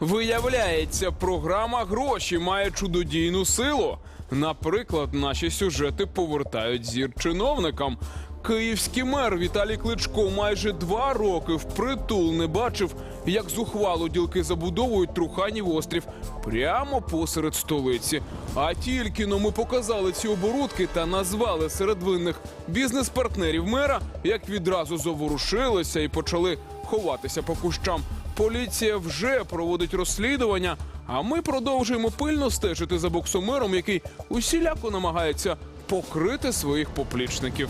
Виявляється, програма гроші має чудодійну силу. Наприклад, наші сюжети повертають зір чиновникам. Київський мер Віталій Кличко майже два роки впритул не бачив, як зухвало ділки забудовують Труханів острів прямо посеред столиці. А тільки но ми показали ці оборудки та назвали серед винних бізнес-партнерів мера, як відразу заворушилися і почали ховатися по кущам. Поліція вже проводить розслідування, а ми продовжуємо пильно стежити за боксомером, який усіляко намагається покрити своїх поплічників.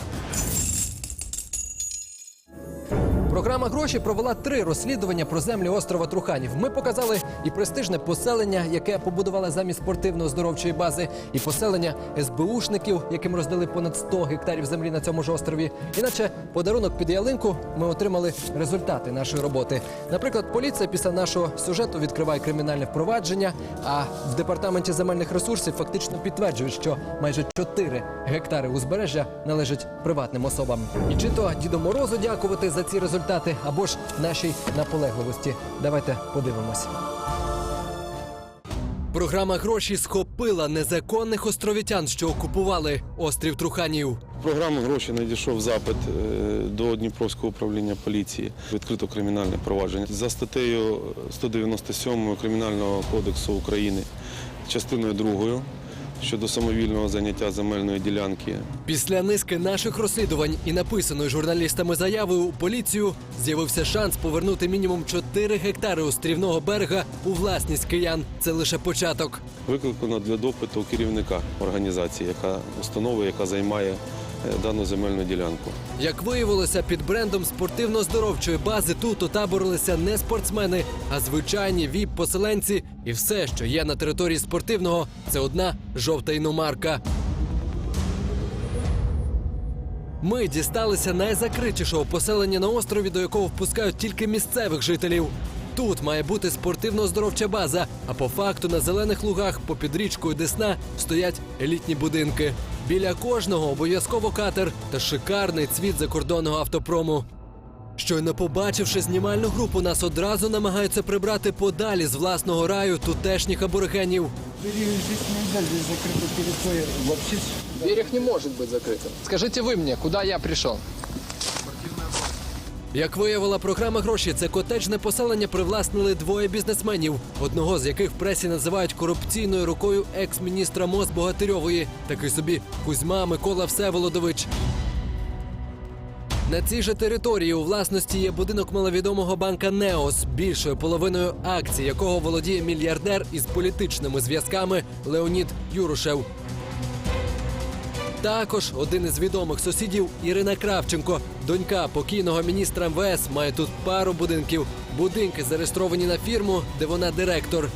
Програма гроші провела три розслідування про землі острова Труханів. Ми показали і престижне поселення, яке побудували замість спортивно-оздоровчої бази, і поселення СБУшників, яким роздали понад 100 гектарів землі на цьому ж острові. Іначе подарунок під ялинку ми отримали результати нашої роботи. Наприклад, поліція після нашого сюжету відкриває кримінальне впровадження. А в департаменті земельних ресурсів фактично підтверджують, що майже 4 гектари узбережжя належать приватним особам. І чи то Діду Морозу дякувати за ці результати, або ж нашій наполегливості. Давайте подивимось. Програма гроші схопила незаконних островітян, що окупували острів Труханів. В програму гроші надійшов запит е, до Дніпровського управління поліції. Відкрито кримінальне провадження за статтею 197 Кримінального кодексу України, частиною 2 щодо самовільного заняття земельної ділянки. Після низки наших розслідувань і написаної журналістами заяви у поліцію з'явився шанс повернути мінімум 4 гектари острівного берега у власність киян. Це лише початок. Викликано для допиту керівника організації, яка установи, яка займає дану земельну ділянку. Як виявилося, під брендом спортивно-здоровчої бази тут отаборилися не спортсмени, а звичайні віп-поселенці. І все, що є на території спортивного, це одна жовта іномарка. Ми дісталися найзакритішого поселення на острові, до якого впускають тільки місцевих жителів. Тут має бути спортивно-здоровча база, а по факту на зелених лугах попід річкою Десна стоять елітні будинки. Біля кожного обов'язково катер та шикарний цвіт закордонного автопрому. Щойно побачивши знімальну групу, нас одразу намагаються прибрати подалі з власного раю тутешніх аборигенів. Здесь нельзя, здесь закрыта территория. Вообще Берег не может быть закрытым. Скажите вы мне, куда я пришел? Як виявила програма гроші, це котеджне поселення привласнили двоє бізнесменів, одного з яких в пресі називають корупційною рукою екс-міністра МОЗ Богатирьової, такий собі Кузьма Микола Всеволодович. На цій же території у власності є будинок маловідомого банка Неос, більшою половиною акцій якого володіє мільярдер із політичними зв'язками Леонід Юрушев. Також один із відомих сусідів Ірина Кравченко, донька покійного міністра МВС, має тут пару будинків. Будинки зареєстровані на фірму, де вона директор.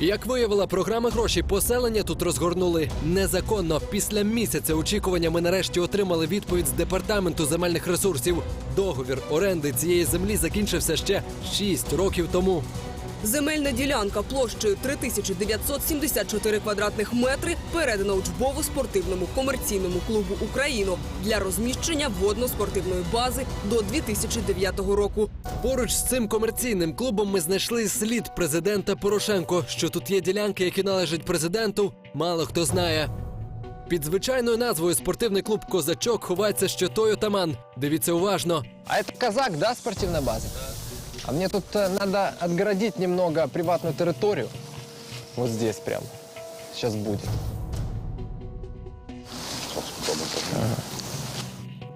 Як виявила програма гроші, поселення тут розгорнули незаконно. Після місяця очікування ми нарешті отримали відповідь з департаменту земельних ресурсів. Договір оренди цієї землі закінчився ще 6 років тому. Земельна ділянка площею 3974 квадратних метри передана учбово спортивному комерційному клубу Україну для розміщення водно-спортивної бази до 2009 року. Поруч з цим комерційним клубом ми знайшли слід президента Порошенко. Що тут є ділянки, які належать президенту, мало хто знає. Під звичайною назвою спортивний клуб Козачок ховається ще той отаман. Дивіться уважно. А это казак, да, спортивная база? А мне тут э, надо отгородить немного приватную территорию. Вот здесь прям. Сейчас будет.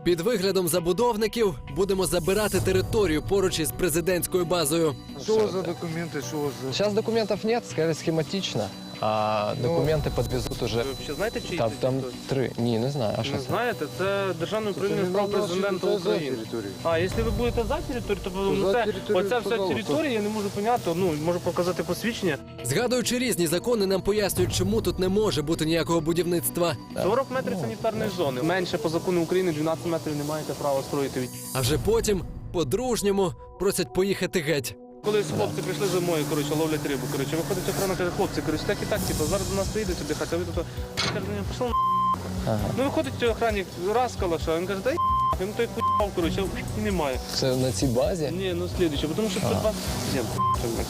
Під виглядом забудовників будемо забирати територію поруч із президентською базою. Що за документи? Що за... Сейчас документов нет, сказали схематично. А документы подвезут уже. Ви взагалі знаєте, чиї Там, це там території? три. Ні, не знаю. А що Не це? знаєте, це державне управління справ президента України. А якщо ви будете за територію, то за це, територію, оця вся пожалуйста. територія, я не можу поняти, ну можу показати посвідчення. Згадуючи різні закони, нам пояснюють, чому тут не може бути ніякого будівництва. 40 метрів санітарної зони. Менше по закону України 12 метрів не маєте права строїти. А вже потім, по-дружньому, просять поїхати геть. Колись хлопці прийшли зимою, коротше, ловлять рибу. Коротше, виходить охорона, каже, хлопці, коротше, так і так, типу, зараз до нас приїдуть віддихати, а ви тут. Я кажу, «Ні, пішов на Ну виходить охранник, раз калаша, він каже, дай він той хуйав, коротше, і немає. Це на цій базі? Ні, ну слідуюче, тому що це 27.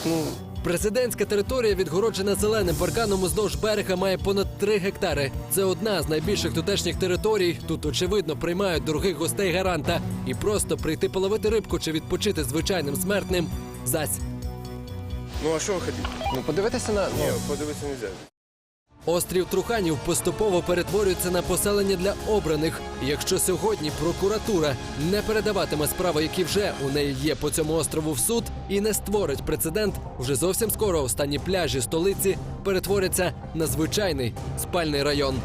Ну, Президентська територія, відгороджена зеленим парканом уздовж берега, має понад 3 гектари. Це одна з найбільших тутешніх територій. Тут очевидно приймають дорогих гостей гаранта. І просто прийти половити рибку чи відпочити звичайним смертним. Зась. Ну а що ви хотіте? Ну, подивитися на... Ні, подивитися не можна. Острів Труханів поступово перетворюється на поселення для обраних. І Якщо сьогодні прокуратура не передаватиме справи, які вже у неї є по цьому острову в суд, і не створить прецедент, вже зовсім скоро останні пляжі столиці перетворяться на звичайний спальний район.